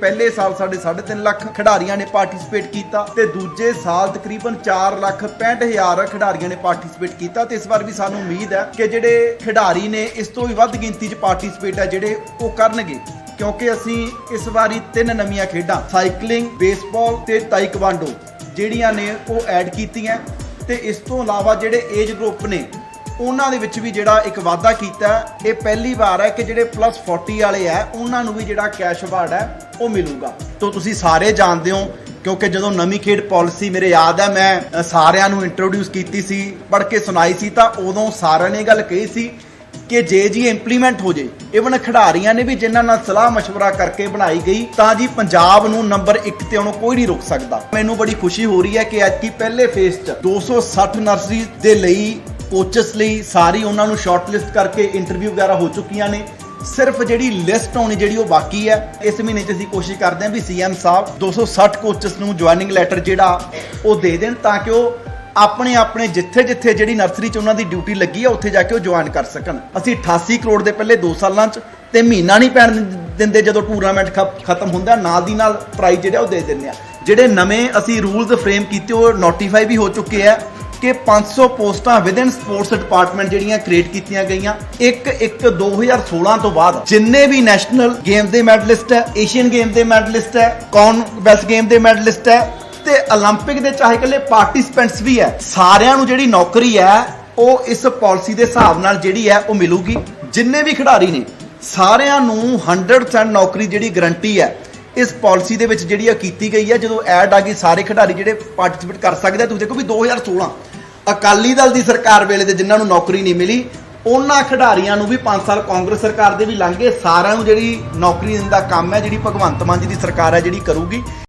ਪਹਿਲੇ ਸਾਲ ਸਾਡੇ 3.5 ਲੱਖ ਖਿਡਾਰੀਆਂ ਨੇ ਪਾਰਟਿਸਿਪੇਟ ਕੀਤਾ ਤੇ ਦੂਜੇ ਸਾਲ ਤਕਰੀਬਨ 4 ਲੱਖ 65000 ਖਿਡਾਰੀਆਂ ਨੇ ਪਾਰਟਿਸਿਪੇਟ ਕੀਤਾ ਤੇ ਇਸ ਵਾਰ ਵੀ ਸਾਨੂੰ ਉਮੀਦ ਹੈ ਕਿ ਜਿਹੜੇ ਖਿਡਾਰੀ ਨੇ ਇਸ ਤੋਂ ਵੀ ਵੱਧ ਗਿਣਤੀ 'ਚ ਪਾਰਟਿਸਿਪੇਟ ਹੈ ਜਿਹੜੇ ਉਹ ਕਰਨਗੇ। ਕਿਉਂਕਿ ਅਸੀਂ ਇਸ ਵਾਰੀ ਤਿੰਨ ਨਵੀਆਂ ਖੇਡਾਂ ਸਾਈਕਲਿੰਗ ਬੇਸਬਾਲ ਤੇ ਤਾਈਕਵਾਂਡੋ ਜਿਹੜੀਆਂ ਨੇ ਉਹ ਐਡ ਕੀਤੀਆਂ ਤੇ ਇਸ ਤੋਂ ਇਲਾਵਾ ਜਿਹੜੇ ਏਜ ਗਰੁੱਪ ਨੇ ਉਹਨਾਂ ਦੇ ਵਿੱਚ ਵੀ ਜਿਹੜਾ ਇੱਕ ਵਾਅਦਾ ਕੀਤਾ ਹੈ, ਇਹ ਪਹਿਲੀ ਵਾਰ ਹੈ ਕਿ ਜਿਹੜੇ ਪਲੱਸ 40 ਵਾਲੇ ਆ ਉਹਨਾਂ ਨੂੰ ਵੀ ਜਿਹੜਾ ਕੈਸ਼ ਅਵਾਰਡ ਹੈ ਉਹ ਮਿਲੂਗਾ ਤੋਂ ਤੁਸੀਂ ਸਾਰੇ ਜਾਣਦੇ ਹੋ ਕਿਉਂਕਿ ਜਦੋਂ ਨਵੀਂ ਖੇਡ ਪਾਲਿਸੀ ਮੇਰੇ ਯਾਦ ਹੈ ਮੈਂ ਅ, ਸਾਰਿਆਂ ਨੂੰ ਇੰਟਰੋਡਿਊਸ ਕੀਤੀ ਸੀ ਪੜ੍ਹ ਕੇ ਸੁਣਾਈ ਸੀ ਤਾਂ ਉਦੋਂ ਸਾਰਿਆਂ ਨੇ ਇਹ ਗੱਲ ਕਹੀ ਸੀ ਕਿ ਜੇ ਜੀ ਇੰਪਲੀਮੈਂਟ ਹੋ ਜੇ ਇਵਨ ਖਿਡਾਰੀਆਂ ਨੇ ਵੀ ਜਿਨ੍ਹਾਂ ਨਾਲ ਸਲਾਹ مشورہ ਕਰਕੇ ਬਣਾਈ ਗਈ ਤਾਂ ਜੀ ਪੰਜਾਬ ਨੂੰ ਨੰਬਰ 1 ਤੇ ਆਉਣੋਂ ਕੋਈ ਨਹੀਂ ਰੋਕ ਸਕਦਾ ਮੈਨੂੰ ਬੜੀ ਖੁਸ਼ੀ ਹੋ ਰਹੀ ਹੈ ਕਿ ਐਤਕੀ ਪਹਿਲੇ ਫੇਸ 'ਚ 260 ਨਰਸਰੀ ਦੇ ਲਈ ਕੋਚਸ ਲਈ ਸਾਰੀ ਉਹਨਾਂ ਨੂੰ ਸ਼ਾਰਟਲਿਸਟ ਕਰਕੇ ਇੰਟਰਵਿਊ ਵਗੈਰਾ ਹੋ ਚੁੱਕੀਆਂ ਨੇ। ਸਿਰਫ ਜਿਹੜੀ ਲਿਸਟ ਆਉਣੀ ਜਿਹੜੀ ਉਹ ਬਾਕੀ ਹੈ। ਇਸ ਮਹੀਨੇ 'ਚ ਅਸੀਂ ਕੋਸ਼ਿਸ਼ ਕਰਦੇ ਹਾਂ ਵੀ ਸੀਐਮ ਸਾਹਿਬ 260 ਕੋਚਸ ਨੂੰ ਜੁਆਇਨਿੰਗ ਲੈਟਰ ਜਿਹੜਾ ਉਹ ਦੇ ਦੇਣ ਤਾਂ ਕਿ ਉਹ ਆਪਣੇ ਆਪਣੇ ਜਿੱਥੇ ਜਿੱਥੇ ਜਿਹੜੀ ਨਰਸਰੀ 'ਚ ਉਹਨਾਂ ਦੀ ਡਿਊਟੀ ਲੱਗੀ ਹੈ, ਉੱਥੇ ਜਾ ਕੇ ਉਹ ਜੁਆਇਨ ਕਰ ਸਕਣ। ਅਸੀਂ 88 ਕਰੋੜ ਦੇ ਪਹਿਲੇ 2 ਸਾਲਾਂ 'ਚ ਤੇ ਮਹੀਨਾ ਨਹੀਂ ਪੈਣ ਦਿੰਦੇ ਜਦੋਂ ਟੂਰਨਾਮੈਂਟ ਖਤਮ ਹੁੰਦਾ, ਨਾਲ ਦੀ ਨਾਲ ਪ੍ਰਾਈਜ਼ ਜਿਹੜਾ ਉਹ ਦੇ ਦਿੰਦੇ ਆ ਜਿਹੜੇ ਨਵੇਂ ਅਸੀਂ ਰੂਲਸ ਫਰੇਮ ਕੀਤੇ, ਉਹ ਨੋਟੀਫਾਈ ਵੀ ਹੋ ਚੁੱਕੇ ਆ ਕਿ 500 ਪੋਸਟਾਂ ਵਿਦਨ ਸਪੋਰਟਸ ਡਿਪਾਰਟਮੈਂਟ ਜਿਹੜੀਆਂ ਕ੍ਰੀਏਟ ਕੀਤੀਆਂ ਗਈਆਂ 1 1 2016 ਤੋਂ ਬਾਅਦ ਜਿੰਨੇ ਵੀ ਨੈਸ਼ਨਲ ਗੇਮ ਦੇ ਮੈਡਲਿਸਟ ਹੈ ਏਸ਼ੀਅਨ ਗੇਮ ਦੇ ਮੈਡਲਿਸਟ ਹੈ ਕਾਮਨਵੈਲਥ ਗੇਮ ਦੇ ਮੈਡਲਿਸਟ ਹੈ ਤੇ 올림픽 ਦੇ ਚਾਹੇ ਇਕੱਲੇ ਪਾਰਟਿਸਪੈਂਟਸ ਵੀ ਹੈ ਸਾਰਿਆਂ ਨੂੰ ਜਿਹੜੀ ਨੌਕਰੀ ਹੈ ਉਹ ਇਸ ਪਾਲਿਸੀ ਦੇ ਹਿਸਾਬ ਨਾਲ ਜਿਹੜੀ ਹੈ ਉਹ ਮਿਲੂਗੀ ਜਿੰਨੇ ਵੀ ਖਿਡਾਰੀ ਨੇ ਸਾਰਿਆਂ ਨੂੰ 100% ਨੌਕਰੀ ਜਿਹੜੀ ਗਰੰਟੀ ਹੈ ਇਸ ਪਾਲਿਸੀ ਦੇ ਵਿੱਚ ਜਿਹੜੀ ਆ ਕੀਤੀ ਗਈ ਹੈ ਜਦੋਂ ਐਡ ਆ ਗਈ ਸਾਰੇ ਖਿਡਾਰੀ ਜਿਹੜੇ ਪਾਰਟਿਸਿਪੇਟ ਕਰ ਸਕਦੇ ਆ ਤੁਸੀਂ ਦੇਖੋ ਵੀ 2016 ਅਕਾਲੀ ਦਲ ਦੀ ਸਰਕਾਰ ਵੇਲੇ ਤੇ ਜਿਨ੍ਹਾਂ ਨੂੰ ਨੌਕਰੀ ਨਹੀਂ ਮਿਲੀ, ਉਹਨਾਂ ਖਿਡਾਰੀਆਂ ਨੂੰ ਵੀ 5 ਸਾਲ ਕਾਂਗਰਸ ਸਰਕਾਰ ਦੇ ਵੀ ਲੰਘੇ ਸਾਰਿਆਂ ਨੂੰ ਜਿਹੜੀ ਨੌਕਰੀ ਦੇਣ ਦਾ ਕੰਮ ਹੈ, ਜਿਹੜੀ ਭਗਵੰਤ ਮਾਨ ਜੀ ਦੀ ਸਰਕਾਰ ਹੈ, ਜਿਹੜੀ ਕਰੂਗੀ।